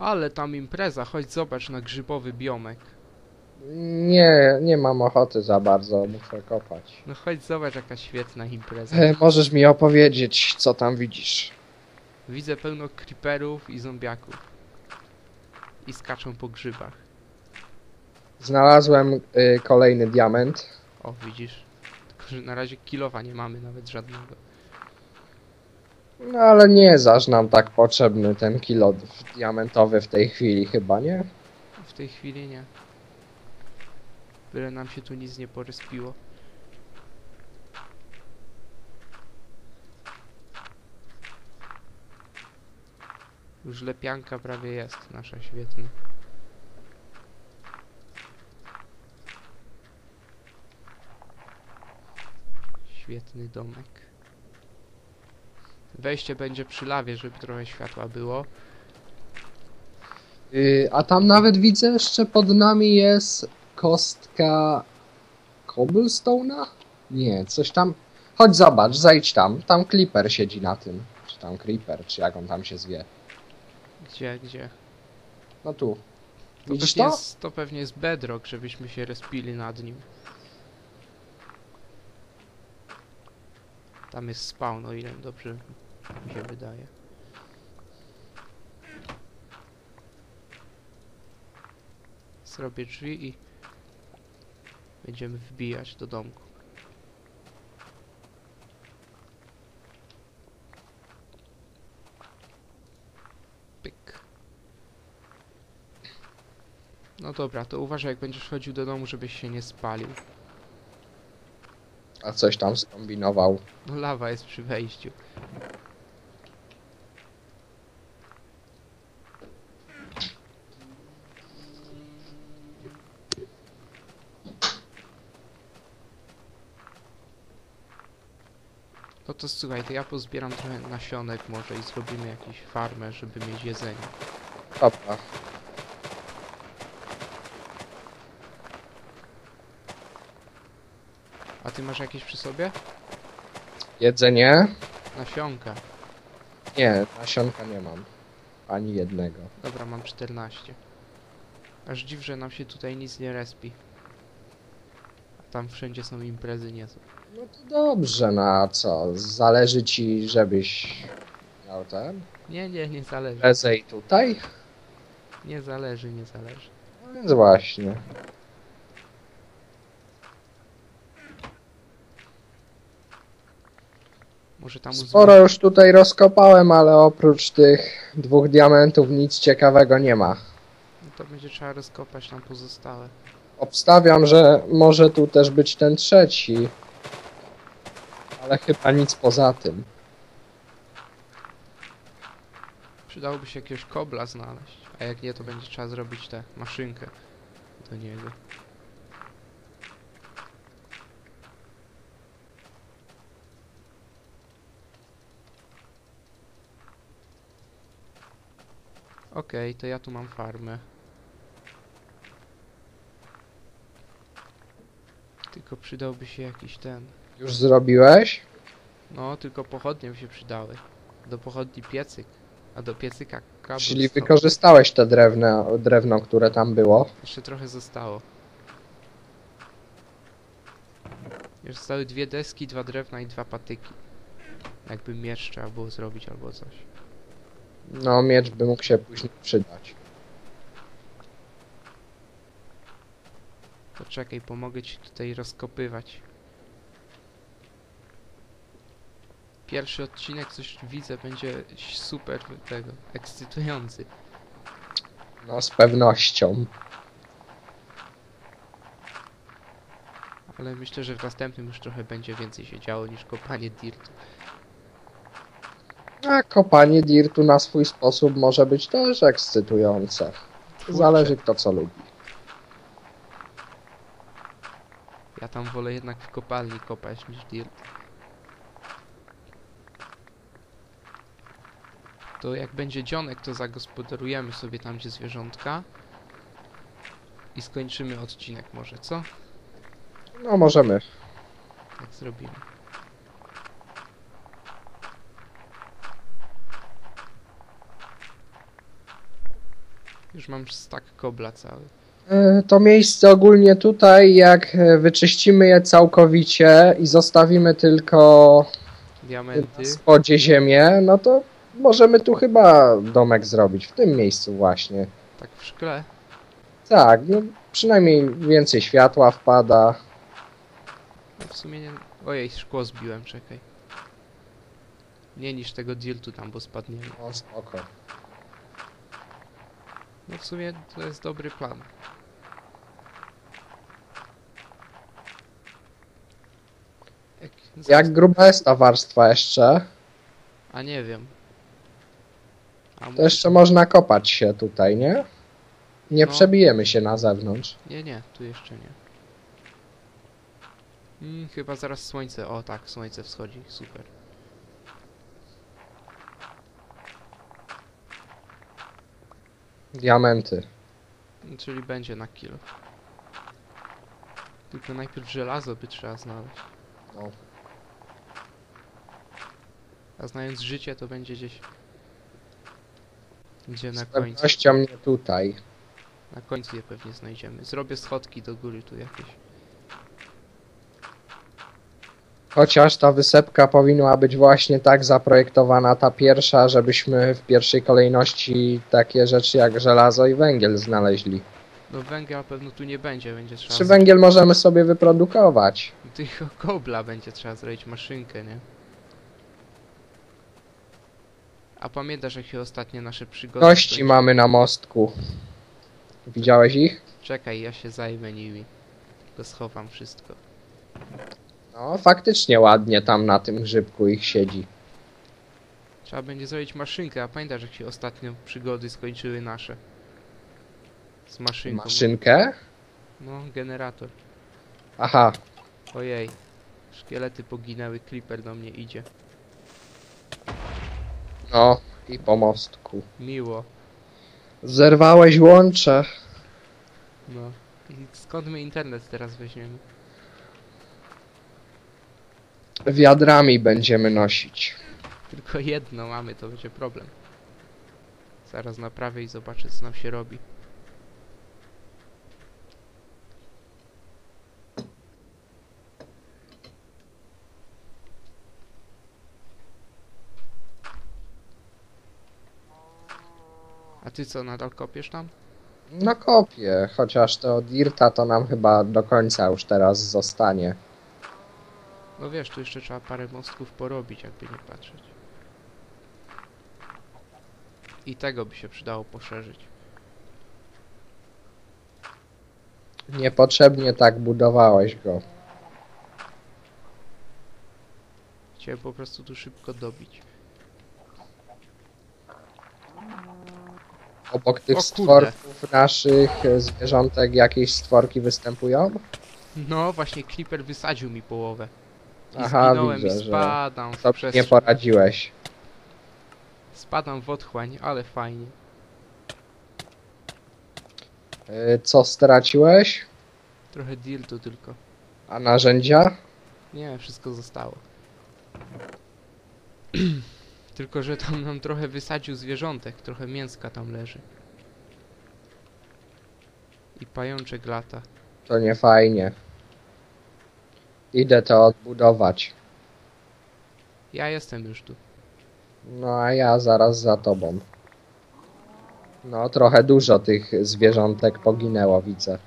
Ale tam impreza, chodź zobacz na grzybowy biomek. Nie, nie mam ochoty za bardzo, muszę kopać. No chodź zobacz jaka świetna impreza. E, możesz mi opowiedzieć, co tam widzisz? Widzę pełno creeperów i zombiaków. I skaczą po grzybach. Znalazłem y, kolejny diament. O, widzisz? Tylko, że na razie kilowa nie mamy nawet żadnego. No ale nie zaż nam tak potrzebny ten kilo diamentowy w tej chwili chyba, nie? W tej chwili nie. Byle nam się tu nic nie poryspiło. Już lepianka prawie jest, nasza świetna. Świetny domek. Wejście będzie przy lawie, żeby trochę światła było. Y, a tam nawet widzę jeszcze pod nami jest kostka cobblestone'a? Nie, coś tam. Chodź zobacz, zejdź tam. Tam Clipper siedzi na tym. Czy tam Creeper, czy jak on tam się zwie. Gdzie, gdzie? No tu. To Widzisz pewnie, to? Jest, to pewnie jest bedrock, żebyśmy się respili nad nim. Tam jest spawn, o ile dobrze mi się wydaje. Zrobię drzwi i będziemy wbijać do domku. Pyk. No dobra, to uważaj jak będziesz chodził do domu, żebyś się nie spalił. A coś tam skombinował. No lawa jest przy wejściu. No to słuchaj, to ja pozbieram trochę nasionek może i zrobimy jakąś farmę, żeby mieć jedzenie. Dobra. A ty masz jakieś przy sobie? Jedzenie? Nasionka. Nie, nasionka nie mam. Ani jednego. Dobra, mam 14. Aż dziw, że nam się tutaj nic nie respi. A tam wszędzie są imprezy niezłe. No to dobrze, no a co? Zależy ci, żebyś miał ten? Nie, nie, nie zależy. Prezę i tutaj? Nie zależy, nie zależy. No więc właśnie. Może tam Sporo już tutaj rozkopałem, ale oprócz tych dwóch diamentów nic ciekawego nie ma. No to będzie trzeba rozkopać tam pozostałe. Obstawiam, że może tu też być ten trzeci. Ale chyba nic poza tym. Przydałoby się jakiegoś kobla znaleźć. A jak nie, to będzie trzeba zrobić tę maszynkę do niego. Okej, to ja tu mam farmę. Tylko przydałby się jakiś ten. Już zrobiłeś? No, tylko pochodnie by się przydały. Do pochodni piecyk, a do piecyka kabel. Czyli stąd. wykorzystałeś te drewno, drewno, które tam było. Jeszcze trochę zostało. Już zostały dwie deski, dwa drewna i dwa patyki. Jakby miecz trzeba było zrobić albo coś. No, miecz by mógł się później przydać. To czekaj, pomogę ci tutaj rozkopywać. Pierwszy odcinek, coś widzę, będzie super tego, ekscytujący. No, z pewnością. Ale myślę, że w następnym już trochę będzie więcej się działo niż kopanie dirtu. A kopanie dirtu na swój sposób może być też ekscytujące. Zależy kto co lubi. Ja tam wolę jednak w kopalni kopać niż dirt. To jak będzie dzionek, to zagospodarujemy sobie tam, gdzie zwierzątka. I skończymy odcinek może, co? No, możemy. Tak zrobimy. Już mam stack kobla cały. E, To miejsce ogólnie tutaj, jak e, wyczyścimy je całkowicie i zostawimy tylko Diamenty. w spodzie ziemię, no to możemy tu chyba domek zrobić, w tym miejscu właśnie. Tak w szkle. Tak, no przynajmniej więcej światła wpada. No w sumie nie... Ojej, szkło zbiłem, czekaj. Nie niż tego diltu tam, bo spadniemy. No spoko. No w sumie to jest dobry plan. Jak... Jak gruba jest ta warstwa jeszcze? A nie wiem. A To jeszcze można kopać się tutaj, nie? Nie No. przebijemy się na zewnątrz. Nie, nie, tu jeszcze nie. Mm, chyba zaraz słońce. O tak, słońce wschodzi. Super. Diamenty. Czyli będzie na kilo. Tylko najpierw żelazo by trzeba znaleźć. No. A znając życie, to będzie gdzieś... Gdzie na Z końcu. pewnością nie tutaj. Na końcu je pewnie znajdziemy. Zrobię schodki do góry tu jakieś. Chociaż ta wysepka powinna być właśnie tak zaprojektowana, ta pierwsza, żebyśmy w pierwszej kolejności takie rzeczy jak żelazo i węgiel znaleźli. No węgla pewno tu nie będzie, będzie trzeba... Czy węgiel możemy sobie wyprodukować? Tylko kobla będzie trzeba zrobić maszynkę, nie? A pamiętasz jakie ostatnie nasze przygody? Kości mamy na mostku. Widziałeś ich? Czekaj, ja się zajmę nimi. Tylko schowam wszystko. No, faktycznie ładnie tam na tym grzybku ich siedzi. Trzeba będzie zrobić maszynkę, a pamiętasz jak się ostatnio przygody skończyły nasze? Z maszynką. Maszynkę? No, generator. Aha, Ojej. Szkielety poginęły, creeper do mnie idzie. no i po mostku. Miło. Zerwałeś łącze. No. I skąd my internet teraz weźmiemy? Wiadrami będziemy nosić. Tylko jedno mamy, to będzie problem. Zaraz naprawię i zobaczę co nam się robi. A ty co, nadal kopiesz tam? No kopię, chociaż to Dirta to nam chyba do końca już teraz zostanie. No wiesz, tu jeszcze trzeba parę mostków porobić, jakby nie patrzeć. I tego by się przydało poszerzyć. Niepotrzebnie tak budowałeś go. Chciałem po prostu tu szybko dobić. Obok tych stworków naszych zwierzątek jakieś stworki występują? No, właśnie Creeper wysadził mi połowę. I Aha, zginąłem widzę, i spadam w nie przestrzeń. poradziłeś. Spadam w otchłań, ale fajnie. E, Co straciłeś? Trochę diltu tylko. A narzędzia? Nie, wszystko zostało. tylko, że tam nam trochę wysadził zwierzątek, trochę mięska tam leży. I pajączek lata. To nie fajnie. Idę to odbudować. Ja jestem już tu. No a ja zaraz za tobą. No trochę dużo tych zwierzątek poginęło, widzę.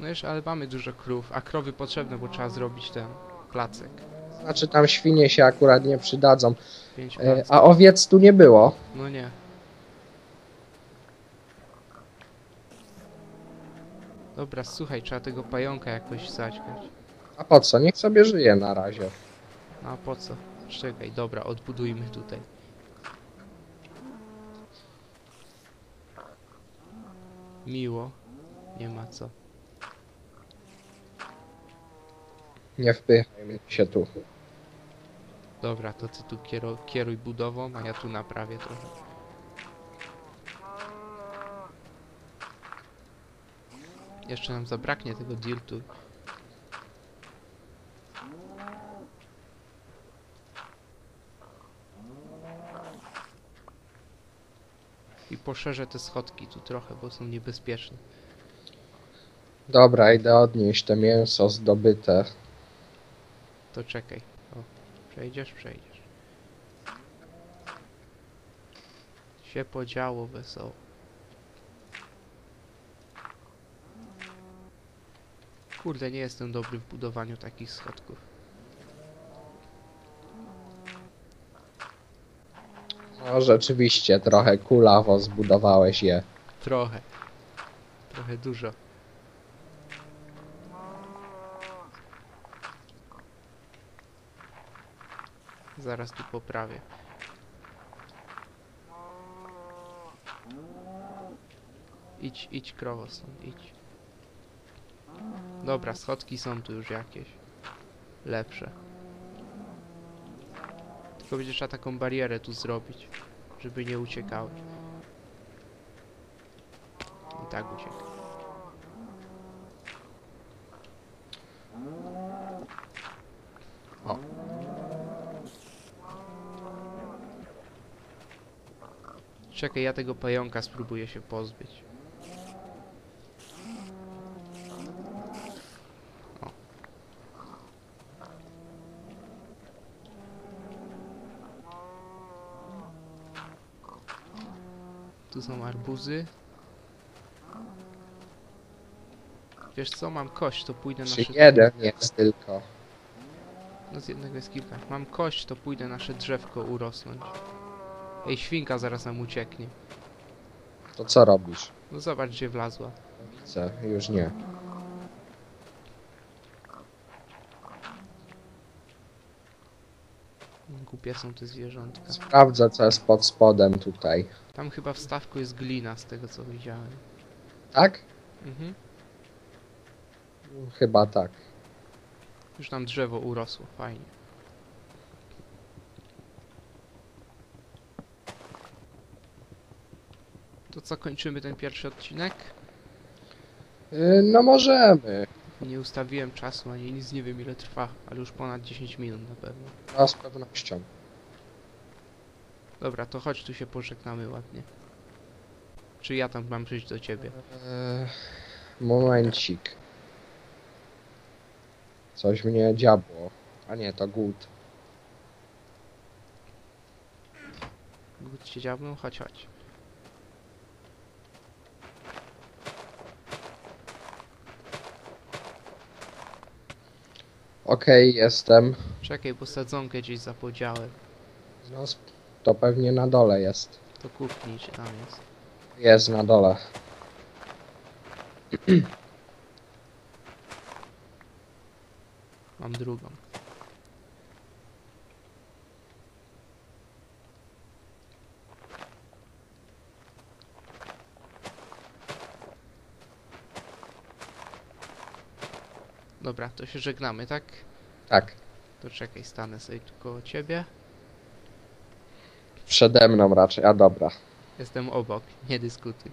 No już, ale mamy dużo krów, a krowy potrzebne, bo trzeba zrobić ten placek. Znaczy tam świnie się akurat nie przydadzą. Pięć E, placek. a owiec tu nie było. No nie. Dobra, słuchaj, trzeba tego pająka jakoś zaćgać. A po co? Niech sobie żyje na razie. A po co? Czekaj, dobra, odbudujmy tutaj. Miło. Nie ma co. Nie wpychaj mnie się tu. Dobra, to ty tu kiero, kieruj budową, a ja tu naprawię trochę. Jeszcze nam zabraknie tego dirtu. I poszerzę te schodki tu trochę, bo są niebezpieczne. Dobra, idę odnieść te mięso zdobyte. To czekaj. O, przejdziesz, przejdziesz. Się podziało wesoło. Kurde, nie jestem dobry w budowaniu takich schodków. No rzeczywiście, trochę kulawo zbudowałeś je. Trochę. Trochę dużo. Zaraz tu poprawię. Idź, idź krowo stąd, idź. Dobra, schodki są tu już jakieś. Lepsze. Tylko będzie trzeba taką barierę tu zrobić, żeby nie uciekały. I tak ucieka. O. Czekaj, ja tego pająka spróbuję się pozbyć. Są arbuzy. Wiesz co, mam kość, to pójdę na Czy szybko. jeden jest tylko? No z jednego jest kilka. Mam kość, to pójdę nasze drzewko urosnąć. Ej, świnka zaraz nam ucieknie. To co robisz? No zobacz, gdzie wlazła. Widzę, już nie. Głupie są te zwierzątka. Sprawdzę co jest pod spodem tutaj. Tam chyba w stawku jest glina, z tego co widziałem. Tak? Mhm. Chyba tak. Już nam drzewo urosło, fajnie. To co, kończymy ten pierwszy odcinek? Yy, no możemy. Nie ustawiłem czasu, ani nic nie wiem ile trwa, ale już ponad 10 minut na pewno. No z pewnością. Dobra, to chodź tu się pożegnamy ładnie. Czy ja tam mam przyjść do ciebie? Eee, momencik. Coś mnie dziabło. A nie, to głód. Głód cię dziabnął? Chodź, chodź. Okej, jestem. Czekaj, bo sadzonkę gdzieś zapodziałem. No, sp- to pewnie na dole jest. To kuchni, czy tam jest. Jest na dole. Mam drugą. Dobra, to się żegnamy, tak? Tak. To czekaj, stanę sobie tu koło ciebie. Przede mną raczej. A dobra. Jestem obok, nie dyskutuj.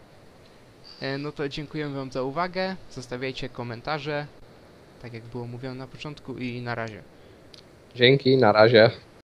E, no to dziękujemy wam za uwagę. Zostawiajcie komentarze, tak jak było mówione na początku i na razie. Dzięki, na razie.